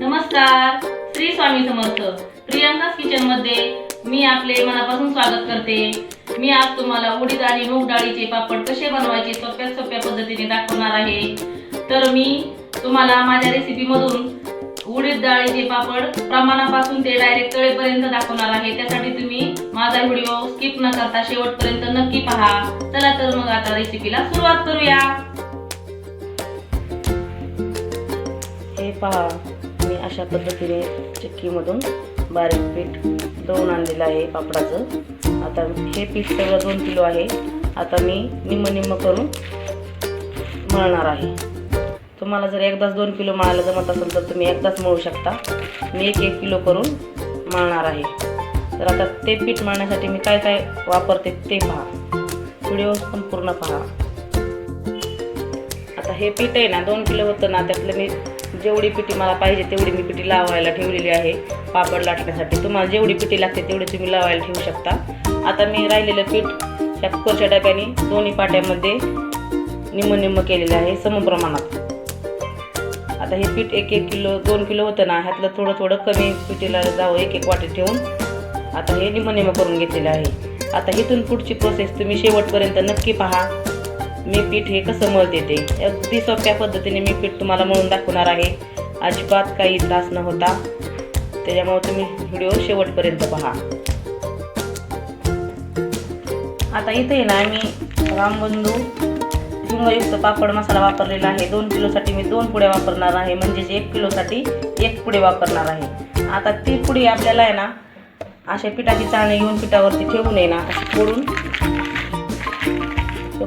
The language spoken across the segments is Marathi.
नमस्कार. श्री स्वामी समर्थ. प्रियंकास किचनमध्ये मी आपले मनापासून स्वागत करते. मी आज तुम्हाला उडीद आणि मूग डाळीचे पापड कसे बनवायचे सोप्या सोप्या पद्धतीने दाखवणार आहे. तर मी तुम्हाला माझ्या रेसिपीमधून उडीद डाळीचे पापड प्रमाणापासून ते डायरेक्ट तळेपर्यंत दाखवणार आहे. त्यासाठी तुम्ही माझा व्हिडिओ स्किप न करता शेवटपर्यंत नक्की पहा. चला तर मग आता रेसिपीला सुरुवात करूया. हे पहा. अशा पद्धतीने चिक्कीमधून बारीक पीठ दळून आणलेलं आहे पापडाचं. आता हे पीठ सगळं दोन किलो आहे. आता मी निम्म निम्म करून मळणार आहे. तुम्हाला जर एकदाच दोन किलो मळायला जमत असेल तर तुम्ही एकदाच मळू शकता. मी एक एक किलो करून मळणार आहे. तर आता ते पीठ मळण्यासाठी मी काय काय वापरते ते पहा. व्हिडिओ संपूर्ण पहा. आता हे पीठ आहे ना दोन किलो होतं ना त्यातलं मी जेवढी पिठी मला पाहिजे तेवढी मी पिठी लावायला ठेवलेली आहे. पापड लाटण्यासाठी. तुम्हाला जेवढी पिठी लागते तेवढी तुम्ही लावायला ठेवू शकता. आता मी राहिलेलं पीठ ह्या कुकरच्या डब्याने दोन्ही पाट्यामध्ये निम्म निम्म केलेलं आहे समप्रमाणात आता हे पीठ एक एक किलो दोन किलो होतं ना ह्यातलं थोडं थोडं कमी पिठीला जावं एक एक वाटी ठेवून आता हे निम्म निम्म करून घेतलेलं आहे. आता इथून पुढची प्रोसेस तुम्ही शेवटपर्यंत नक्की पहा. मी पीठ हे कसं मळते ते? अगदी सोप्या पद्धतीने मी पीठ तुम्हाला मळून दाखवणार आहे. अजिबात काही त्रास न होता. त्याच्यामुळे तुम्ही व्हिडिओ शेवटपर्यंत पहा. आता इथे ना मी रामबंधू हिंगयुक्त पापड मसाला वापरलेला आहे. दोन किलोसाठी मी दोन पुड्या वापरणार आहे. म्हणजेच एक किलोसाठी एक पुडे वापरणार आहे. आता ती पुडी आपल्याला आहे ना अशा पिठाची चाळणी घेऊन पिठावरती ठेवून आहे ना अशी फोडून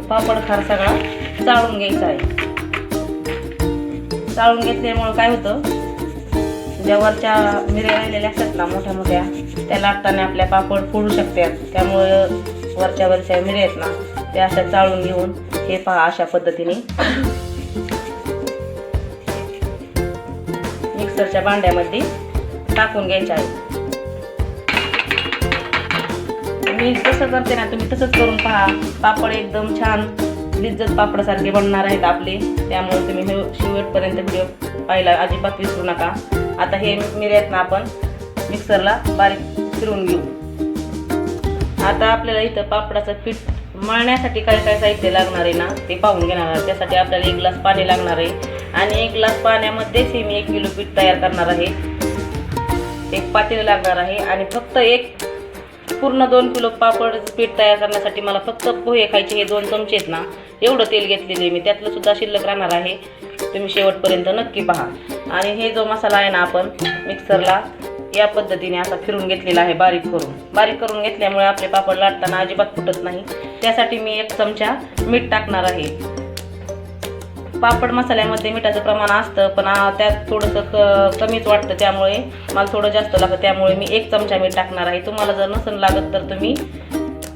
पापड खार सगळा चाळून घ्यायचा आहे. चाळून घेतल्यामुळं काय होतं? ज्या वरच्या मिऱ्या राहिलेल्या असतात ना मोठ्या मोठ्या त्या लाटताना आपल्या पापड फोडू शकतात. त्यामुळं वरच्या वरच्या मिऱ्या आहेत ना त्या अशा चाळून घेऊन हे पहा अशा पद्धतीने. मिक्सरच्या भांड्यामध्ये टाकून घ्यायच्या आहे मी कसं करते ना तुम्ही तसंच करून पहा. पापड एकदम छान लिज्जत पापडासारखे बनणार आहेत आपले. त्यामुळे तुम्ही हे शेवटपर्यंत व्हिडिओ पाहिला अजिबात विसरू नका. आता हे मिऱ्यात ना आपण मिक्सरला बारीक फिरून घेऊ. आता आपल्याला इथं पापडाचं पीठ मळण्यासाठी काय काय साहित्य लागणार आहे ना ते पाहून घेणार आहे त्यासाठी आपल्याला एक ग्लास पाणी लागणार आहे. आणि एक ग्लास पाण्यामध्येच हे मी एक किलो पीठ तयार करणार आहे. एक पातेलं लागणार आहे. आणि फक्त एक पूर्ण दोन किलो पापड पीठ तयार करण्यासाठी मला फक्त पोहे खायचे हे दोन चमचे आहेत ना एवढं तेल घेतलेले मी. त्यातलं सुद्धा शिल्लक राहणार आहे. तुम्ही शेवटपर्यंत नक्की पहा. आणि हे जो मसाला आहे ना आपण मिक्सरला या पद्धतीने असा फिरून घेतलेला आहे बारीक करून. बारीक करून घेतल्यामुळे आपले पापड लाटताना अजिबात फुटत नाही. त्यासाठी मी एक चमचा मीठ टाकणार आहे. पापड मसाल्यामध्ये मिठाचं प्रमाण असतं पण त्यात थोडंसं क कमीच वाटतं त्यामुळे. मला थोडं जास्त लागतं त्यामुळे मी एक चमचा मीठ टाकणार आहे. तुम्हाला जर नसन लागत तर तुम्ही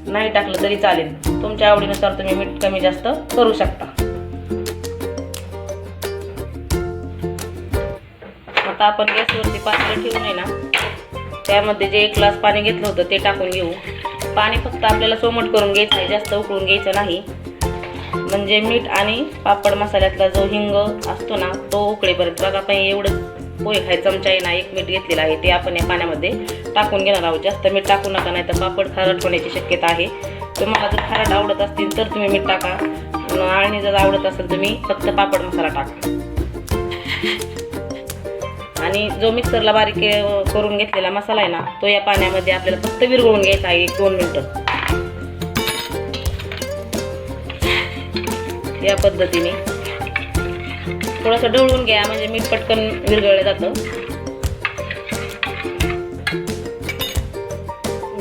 नाही टाकलं तरी चालेल. तुमच्या आवडीनुसार तुम्ही मीठ कमी जास्त करू शकता. आता आपण गॅसवरती पातेलं ठेवून आहे ना त्यामध्ये जे एक ग्लास पाणी घेतलं होतं ते टाकून घेऊ. पाणी फक्त आपल्याला सोमट करून घ्यायचं आहे जास्त उकळून घ्यायचं नाही. म्हणजे मीठ आणि पापड मसाल्यातला जो हिंग असतो ना तो उकळेपर्यंत बघा आपण एवढं पोहे खाय चमचा आहे ना एक मीठ घेतलेला आहे ते आपण या पाण्यामध्ये टाकून घेणार आहोत. जास्त मीठ टाकू नका नाही तर पापड खारट होण्याची शक्यता आहे. तुम्हाला जर खारट आवडत असतील तर तुम्ही मीठ टाका. आणि जर आवडत असेल तुम्ही फक्त पापड मसाला टाका. आणि जो मिक्सरला बारीक करून घेतलेला मसाला आहे ना तो या पाण्यामध्ये आपल्याला फक्त विरघळून घ्यायचा आहे एक दोन मिनटं. या पद्धतीने. थोडंसं ढवळून घ्या म्हणजे मीठ पटकन विरघळलं जातं.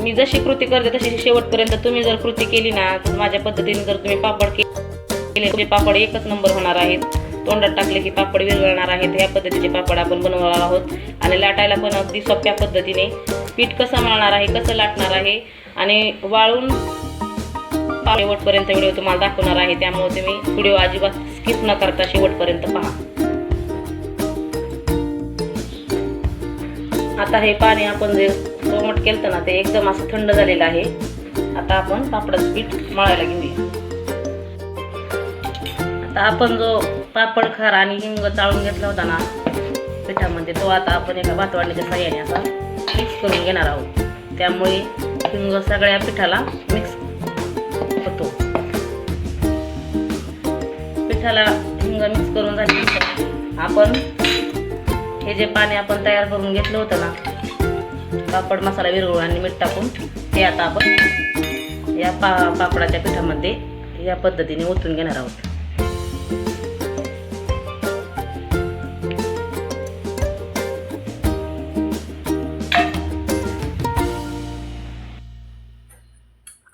मी जशी कृती करते तशी शेवटपर्यंत तुम्ही जर कृती केली ना तर माझ्या पद्धतीने जर तुम्ही पापड केले तुमचे पापड एकच नंबर होणार आहेत. तोंडात टाकले की पापड विरघळणार आहेत. ह्या पद्धतीचे पापड आपण बनवणार आहोत. आणि लाटायला पण अगदी सोप्या पद्धतीने. पीठ कसं मळणार आहे कसं लाटणार आहे आणि वाळून शेवटपर्यंत व्हिडिओ तुम्हाला दाखवणार आहे. त्यामुळे तुम्ही व्हिडिओ अजिबात स्किप न करता शेवटपर्यंत पहा. आता हे पाणी आपण जे कोमट केलं ना ते एकदम असं थंड झालेलं आहे. आता आपण पापडाचं पीठ मळायला घेऊया. आता आपण जो पापड खार आणि हिंग चाळून घेतला होता ना पिठामध्ये तो आता आपण एका भातवाडीच्या साह्याने आता मिक्स करून घेणार आहोत. त्यामुळे हिंग सगळ्या पिठाला मिक्स पिठाला हिंग मिक्स करून झाल्यानंतर आपण हे जे पाणी आपण तयार करून घेतलं होतं ना पापड मसाला विरघळून आणि मीठ टाकून ते आता आपण या पा पापडाच्या पिठामध्ये या पद्धतीने ओतून घेणार आहोत.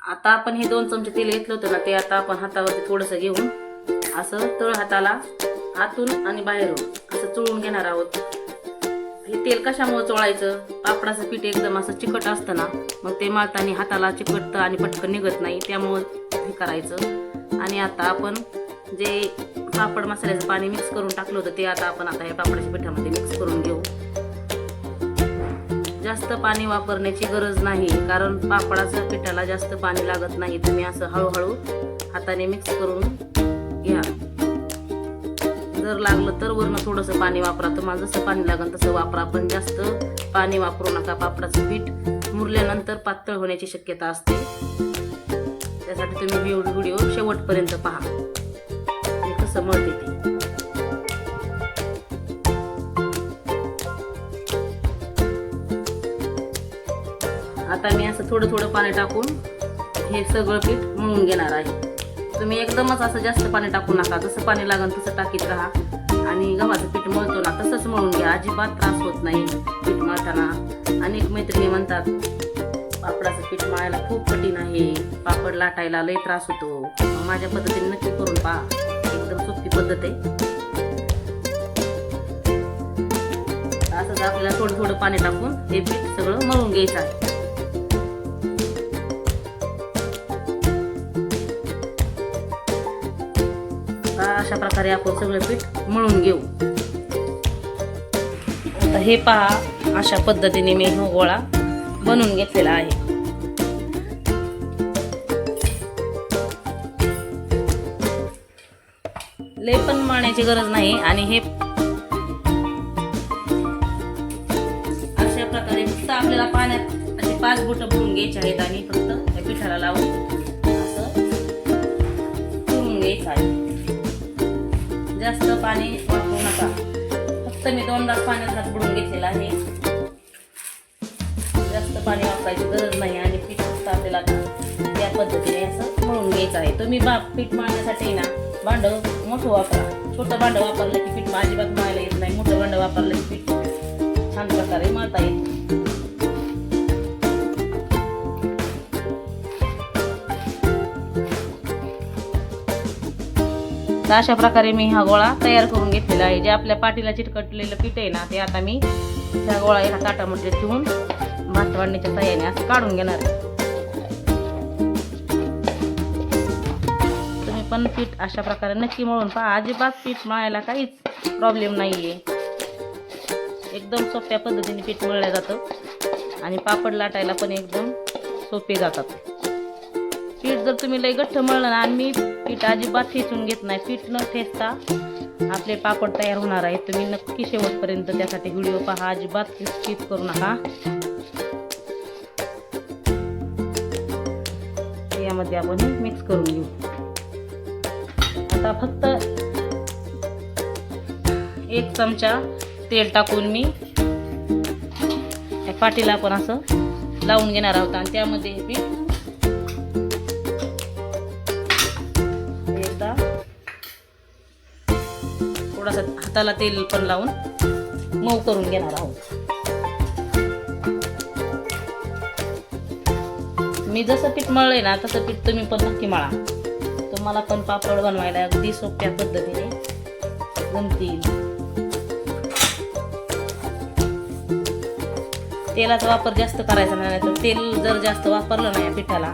आता आपण हे दोन चमचे तेल घेतलं होतं ना ते आता आपण हातावरती थोडंसं घेऊन असं तळ हाताला आतून आणि बाहेरून असं चोळून घेणार आहोत. हे तेल कशामुळे चोळायचं? पापडाचं पीठ एकदम असं चिकट असतं ना मग ते मळताना हाताला चिकटतं आणि पटकन निघत नाही त्यामुळं हे करायचं. आणि आता आपण जे पापड मसाल्याचं पाणी मिक्स करून टाकलं होतं ते आता आपण आता या पापडाच्या पिठामध्ये मिक्स करून घेऊ. जास्त पाणी वापरण्याची गरज नाही कारण पापडाच्या पिठाला जास्त पाणी लागत नाही. तुम्ही असं हळूहळू हाताने मिक्स करून जर लागलं तर वरनं थोडंसं पाणी वापरा. तुम्हाला जसं पाणी लागेल तसं वापरा. पण जास्त पाणी वापरू नका. पापडाचं पीठ मुरल्यानंतर पातळ होण्याची शक्यता असते. त्यासाठी तुम्ही व्हिडिओ शेवटपर्यंत पहा. कसं मळते ते. आता मी असं थोडं थोडं पाणी टाकून हे सगळं पीठ मळून घेणार आहे. तुम्ही एकदमच असं जास्त पाणी टाकू नका. जसं पाणी लागेल तसं टाकीत राहा. आणि गव्हाचं पीठ मळतो ना तसंच मळून घ्या. अजिबात त्रास होत नाही पीठ मळताना. अनेक मैत्रिणी म्हणतात पापडाचं पीठ मळायला खूप कठीण आहे. पापड लाटायला लई त्रास होतो. माझ्या पद्धतीने नक्की करून पहा. एकदम सोपी पद्धत आहे. असंच आपल्याला थोडं थोडं पाणी टाकून हे पीठ सगळं मळून घ्यायचं आहे. अशा प्रकारे आपण सगळं पीठ मळून घेऊ. आता हे पहा अशा पद्धतीने मी हा गोळा बनवून घेतलेला आहे. लय पण मळण्याची गरज नाही आणि हे अशा प्रकारे फक्त आपल्याला पाण्यात असे पाच बोटं बुडून घ्यायचे आहेत. नका फक्त मी दोनदा पाण्यात हात बुडून घेतलेला आहे. जास्त पाणी वापरायची गरज नाही आणि पीठ फक्त आपल्याला आता पद्धतीने असं मळून घ्यायचं आहे. तुम्ही बा पीठ मारण्यासाठी ना भांड मोठं वापरा. छोटं भांड वापरलं की पीठ अजिबात मायला येत नाही. मोठं भांड वापरलं की पीठ छान प्रकारे मळता येईल तर अशा प्रकारे मी हा गोळा तयार करून घेतलेला आहे. जे आपल्या पाठीला चिटकटलेलं पीठ आहे ना ते आता मी त्या गोळा एका ताटामध्ये ठेवून भात वाढण्याच्या साह्याने असं काढून घेणार आहे. तुम्ही पण पीठ अशा प्रकारे नक्की मळून पहा. अजिबात पीठ मळायला काहीच प्रॉब्लेम नाही आहे एकदम सोप्या पद्धतीने पीठ मळलं जातं. आणि पापड लाटायला पण एकदम सोपे जातात. पीठ जर तुम्ही लई गठ्ठ मळलं ना आणि मी पीठ अजिबात ठेचून घेत नाही. पीठ न ठेचता आपले पापड तयार होणार आहेत. तुम्ही नक्की शेवटपर्यंत त्यासाठी व्हिडिओ पहा. अजिबात स्किप करू नका. यामध्ये आपण मिक्स करून घेऊ. आता फक्त एक चमचा तेल टाकून मी त्या पाटीला आपण असं लावून घेणार आहोत. आणि त्यामध्ये मी हाताला तेल पण लावून मऊ करून घेणार आहोत. मी जसं पीठ मळले ना तसं पीठ तुम्ही पण नक्की मळा. तुम्हाला पण पापड बनवायला अगदी सोप्या पद्धतीने जमतील. तेलाचा वापर जास्त करायचा नाही तर तेल जर जास्त वापरलं नाही या पिठाला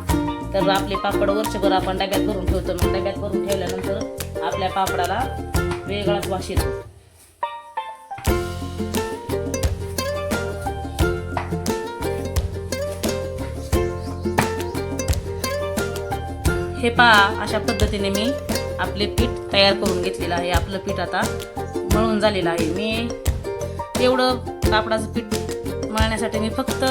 तर आपले पापड वर्षभर आपण डब्यात भरून ठेवतो. मग डब्यात भरून ठेवल्यानंतर आपल्या पापडाला वेगळाच वास येतो. हे पहा अशा पद्धतीने मी आपले पीठ तयार करून घेतलेलं आहे. आपलं पीठ आता मळून झालेलं आहे. मी तेवढं कापडाचं पीठ मळण्यासाठी मी फक्त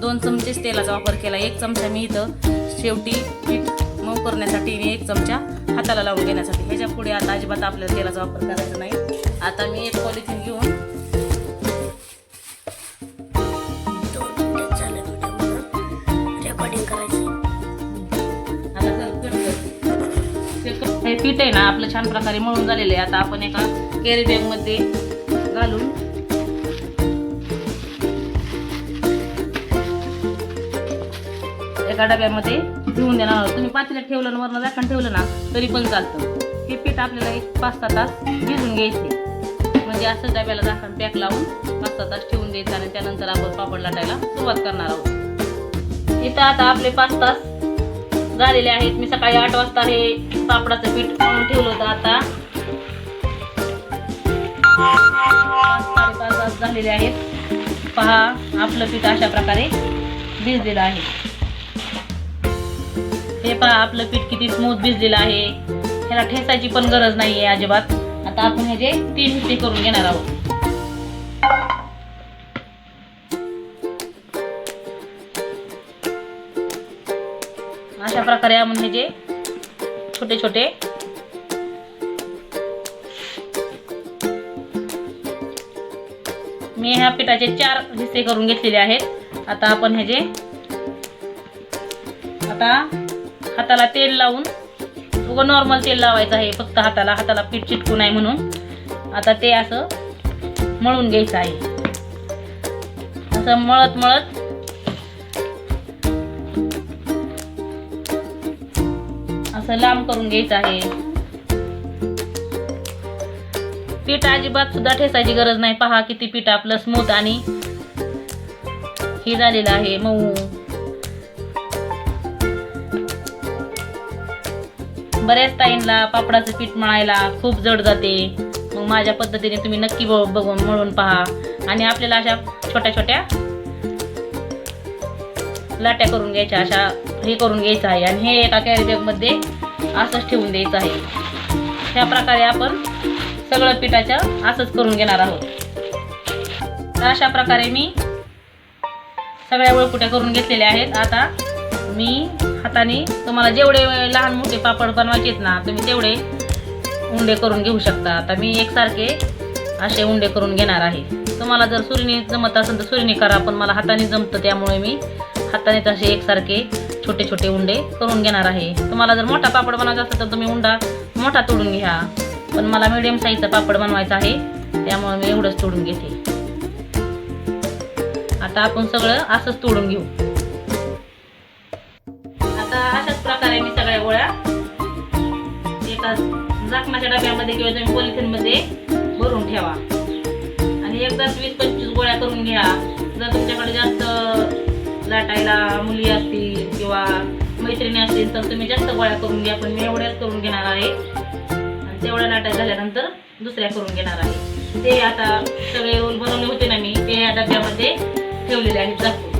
दोन चमचेच तेलाचा वापर केला. एक चमचा मी इथं शेवटी पीठ मऊ करण्यासाठी आणि एक चमचा हाताला लावून घेण्यासाठी. ह्याच्या पुढे आता अजिबात आपल्याला तेलाचा वापर करायचा नाही. आता मी एक पॉलिथिन घेऊन पीठ आहे ना आपलं छान प्रकारे मळून झालेलं आहे. आता आपण एका कॅरी बॅगमध्ये घालून एका डब्यामध्ये ठेवून देणार आहोत. तुम्ही पातेल्यात ठेवलं आणि वरनं झाकण ठेवलं ना तरी पण चालतं. हे पीठ आपल्याला एक पाच सहा तास भिजून घ्यायचे. म्हणजे असं डब्याला झाकण पॅक लावून पाच सहा तास ठेवून द्यायचं आणि त्यानंतर आपण पापड लाटायला सुरुवात करणार आहोत. इथं आता आपले पाच तास झालेले आहेत. मी सकाळी आठ वाजता हे पापडाचं पीठ मळून ठेवलं होतं आता. पाच साडेपाच तास झालेले आहेत. पहा आपलं पीठ अशा प्रकारे भिजलेलं आहे. हे पहा आपलं पीठ किती स्मूथ भिजलेलं आहे. ह्याला ठेचायची पण गरज नाही आहे अजिबात. आता आपण ह्याचे तीन हिस्से करून घेणार आहोत. अशा प्रकारे आपण हे म्हणजे जे छोटे छोटे मी ह्या पिठाचे चार हिस्से करून घेतलेले आहेत. आता आपण ह्याचे आता हाताला तेल लावून उगं नॉर्मल तेल लावायचं आहे फक्त हाताला हाताला पीठ चिटकू नाही म्हणून. आता ते असं मळून घ्यायचं आहे. असं मळत मळत असं लांब करून घ्यायचं आहे. पीठ अजिबात सुद्धा ठेसायची गरज नाही. पहा किती पीठ आपलं स्मूथ आणि हे झालेलं आहे. मऊ. बऱ्याच ताईंना पापडाचं पीठ मळायला खूप जड जाते. मग माझ्या पद्धतीने तुम्ही नक्की ब- बघून मळून पहा. आणि आपल्याला अशा छोट्या छोट्या लाट्या करून घ्यायच्या अशा हे करून घ्यायचं आहे. आणि हे एका कॅरी बॅगमध्ये असंच ठेवून द्यायचं आहे. ह्या प्रकारे आपण सगळं पिठाच्या असंच करून घेणार आहोत. तर अशा प्रकारे मी सगळ्या वळकुट्या करून घेतलेल्या आहेत. आता मी हाताने तुम्हाला जेवढे लहान मोठे पापड बनवायचे आहेत ना तुम्ही तेवढे उंडे करून घेऊ शकता. आता मी एकसारखे असे उंडे करून घेणार आहे. तुम्हाला जर सुरीने जमत असेल तर सुरीने करा पण मला हाताने जमतं त्यामुळे मी हाताने तसे एकसारखे छोटे छोटे उंडे करून घेणार आहे. तुम्हाला जर मोठा पापड बनवायचा असेल तर तुम्ही उंडा मोठा तोडून घ्या. पण मला मिडियम साईजचा पापड बनवायचा आहे त्यामुळे मी एवढंच तोडून घेते. आता आपण सगळं असंच तोडून घेऊ. आता अशाच प्रकारे मी सगळ्या गोळ्या एका झाकणाच्या डब्यामध्ये किंवा तुम्ही पॉलिथिनमध्ये भरून ठेवा. आणि एकदाच वीस पंचवीस गोळ्या करून घ्या. जर तुमच्याकडे जास्त लाटायला मुली असतील किंवा मैत्रिणी असतील तर तुम्ही जास्त गोळ्या करून घ्या पण मी एवढ्याच करून घेणार आहे. आणि तेवढ्या लाटा झाल्यानंतर दुसऱ्या करून घेणार आहे. ते आता सगळे रोल बनवले होते ना मी ते या डब्यामध्ये ठेवलेले आहेत दाखवून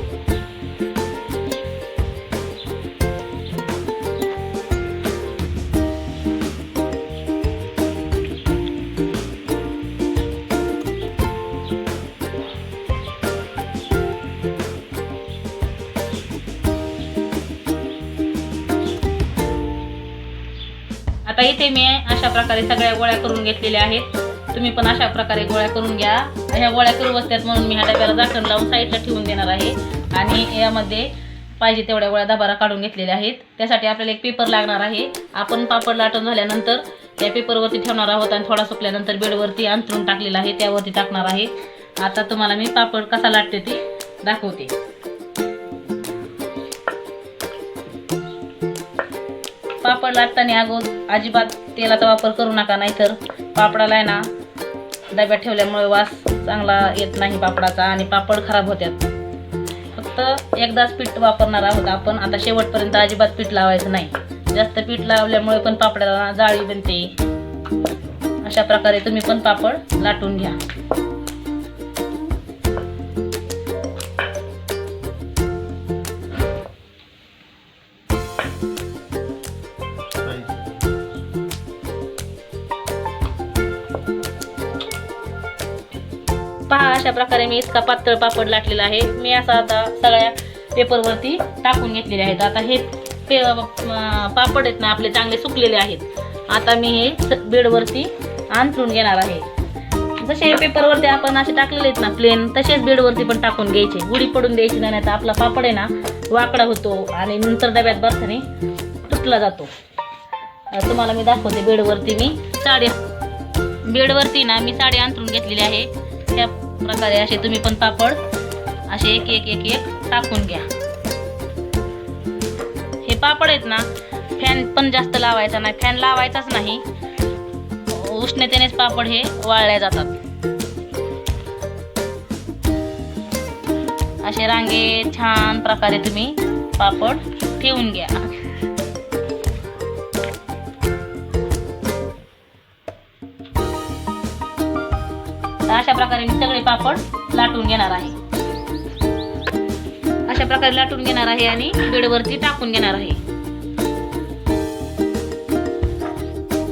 इथे मी. अशा प्रकारे सगळ्या गोळ्या करून घेतलेल्या आहेत. तुम्ही पण अशा प्रकारे गोळ्या करून घ्या. ह्या गोळ्या करू बसतात म्हणून मी ह्या डब्याला झाकण लावून साईडला ठेवून देणार आहे. आणि यामध्ये पाहिजे तेवढ्या गोळ्या दबारा काढून घेतलेल्या आहेत. त्यासाठी आपल्याला एक पेपर लागणार आहे. आपण पापड लाटून झाल्यानंतर त्या पेपरवरती ठेवणार आहोत आणि थोडा सुकल्यानंतर बेडवरती अंतरून टाकलेला आहे. त्यावरती टाकणार आहे. आता तुम्हाला मी पापड कसा लाटते ते दाखवते. पापड लाटताना अगोद अजिबात तेलाचा वापर करू नका नाहीतर पापडाला आहे ना डब्यात ठेवल्यामुळे वास चांगला येत नाही पापडाचा आणि पापड खराब होत्यात. फक्त एकदाच पीठ वापरणार आहोत आपण. आता शेवटपर्यंत अजिबात पीठ लावायचं नाही. जास्त पीठ लावल्यामुळे पण पापडाला जाळी बनते. अशा प्रकारे तुम्ही पण पापड लाटून घ्या. पहा अशा प्रकारे मी इतका पातळ पापड लाटलेला आहे. मी असा आता सगळ्या पेपरवरती टाकून घेतलेले आहेत. आता हे पे पापड आहेत ना आपले चांगले सुकलेले आहेत. आता मी हे स- बेडवरती अंथरून घेणार आहे. जसे हे पेपरवरती आपण असे टाकलेले आहेत ना प्लेन तसेच बेडवरती पण टाकून घ्यायचे. गुढी पडून द्यायची नाही तर आपला पापड आहे ना वाकडा होतो आणि नंतर डब्यात बसताना तुटला जातो. तुम्हाला मी दाखवते बेडवरती मी साडी बेडवरती ना मी साडी अंथरून घेतलेली आहे. प्रकारे असे तुम्ही पण पापड असे एक एक एक एक टाकून घ्या. हे पापड आहेत ना फॅन पण जास्त लावायचा नाही फॅन लावायचाच नाही. उष्णतेनेच पापड हे वाळले जातात. असे रांगे छान प्रकारे तुम्ही पापड ठेवून घ्या. अशा प्रकारे मी सगळे पापड लाटून घेणार आहे. अशा प्रकारे लाटून घेणार आहे आणि बेडवरती टाकून घेणार आहे.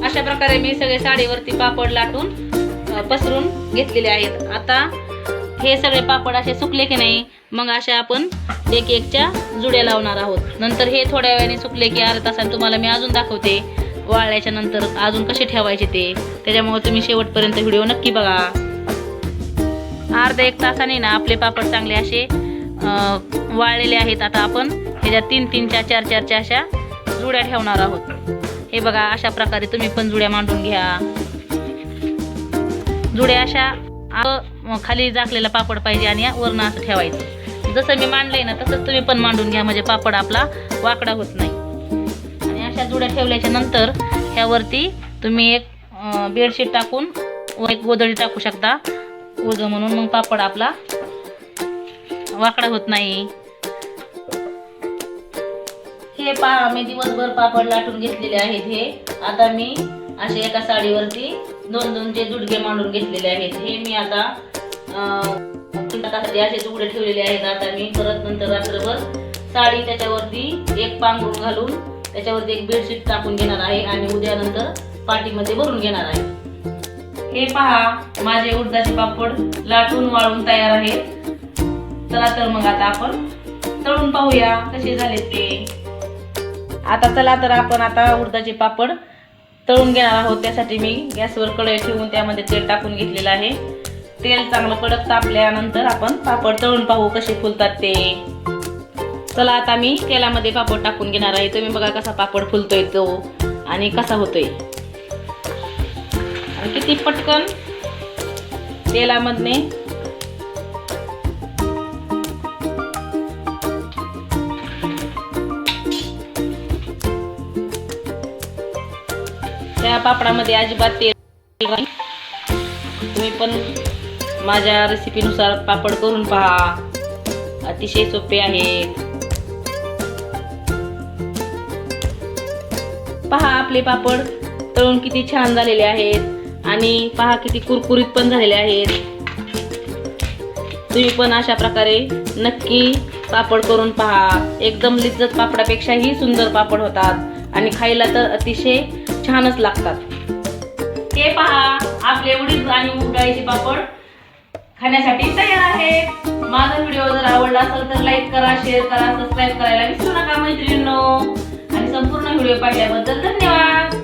अशा प्रकारे मी सगळे साडीवरती पापड लाटून पसरून घेतलेले आहेत. आता हे सगळे पापड असे सुकले की नाही मग असे आपण एक एकच्या जुड्या लावणार आहोत. नंतर हे थोड्या वेळाने सुकले की अर्धा तासाने तुम्हाला मी अजून दाखवते. वाळल्याच्या नंतर अजून कसे ठेवायचे ते. त्याच्यामुळे तुम्ही शेवटपर्यंत व्हिडिओ नक्की बघा. अर्धा एक तासाने ना आपले पापड चांगले असे वाळलेले आहेत आता आपण. ह्याच्या तीन तीनच्या चार चारच्या अशा जुड्या ठेवणार आहोत. हे बघा अशा प्रकारे तुम्ही पण जुड्या मांडून घ्या. जुड्या अशा खाली झाकलेला पापड पाहिजे आणि वरनं असं ठेवायचं. जसं मी मांडलंय ना तसंच तुम्ही पण मांडून घ्या म्हणजे पापड आपला वाकडा होत नाही. आणि अशा जुड्या ठेवल्याच्या नंतर ह्यावरती तुम्ही एक बेडशीट टाकून व एक गोदडी टाकू शकता. ओझं म्हणून मग पापड आपला वाकडा होत नाही. हे पहा मी दिवसभर पापड लाटून घेतलेले आहेत हे. आता मी असे एका साडीवरती दोन दोनचे जुडगे मांडून घेतलेले आहेत. हे मी आता असे जुडे ठेवलेले आहेत. आता मी परत नंतर रात्रभर साडी त्याच्यावरती एक पांघरून घालून त्याच्यावरती एक बेडशीट टाकून घेणार आहे आणि उद्या नंतर पाठीमध्ये भरून घेणार आहे. हे पहा माझे उडदाचे पापड लाटून वाळून तयार आहेत. चला तर मग आता आपण तळून पाहूया कसे झाले ते. आता चला तर आपण आता उडदाचे पापड तळून घेणार आहोत. त्यासाठी मी गॅसवर कढई ठेवून त्यामध्ये तेल टाकून घेतलेलं आहे. तेल चांगलं कडक तापल्यानंतर आपण पापड तळून पाहू कसे फुलतात ते. चला आता मी तेलामध्ये पापड टाकून घेणार आहे. तुम्ही बघा कसा पापड फुलतोय तो आणि कसा होतोय. किती पटकन तेलामधने? त्या पापडामध्ये अजिबात तेल नाही. तुम्ही पण माझ्या रेसिपीनुसार पापड करून पहा. अतिशय सोपे आहेत. पहा आपले पापड तळून किती छान झालेले आहेत. आणि पहा किती कुरकुरीत पण झालेले आहेत. तुम्ही पण अशा प्रकारे नक्की पापड करून पहा. एकदम लिज्जत पापडापेक्षाही सुंदर पापड होतात आणि खायला तर अतिशय छानच लागतात. हे पहा आपले उडीद आणि मूग पापड खाण्यासाठी तयार आहेत. माझा व्हिडिओ जर आवडला असेल तर लाईक करा शेअर करा सबस्क्राईब करायला विसरू नका मैत्रिणींनो. आणि संपूर्ण व्हिडिओ पाहिल्याबद्दल धन्यवाद.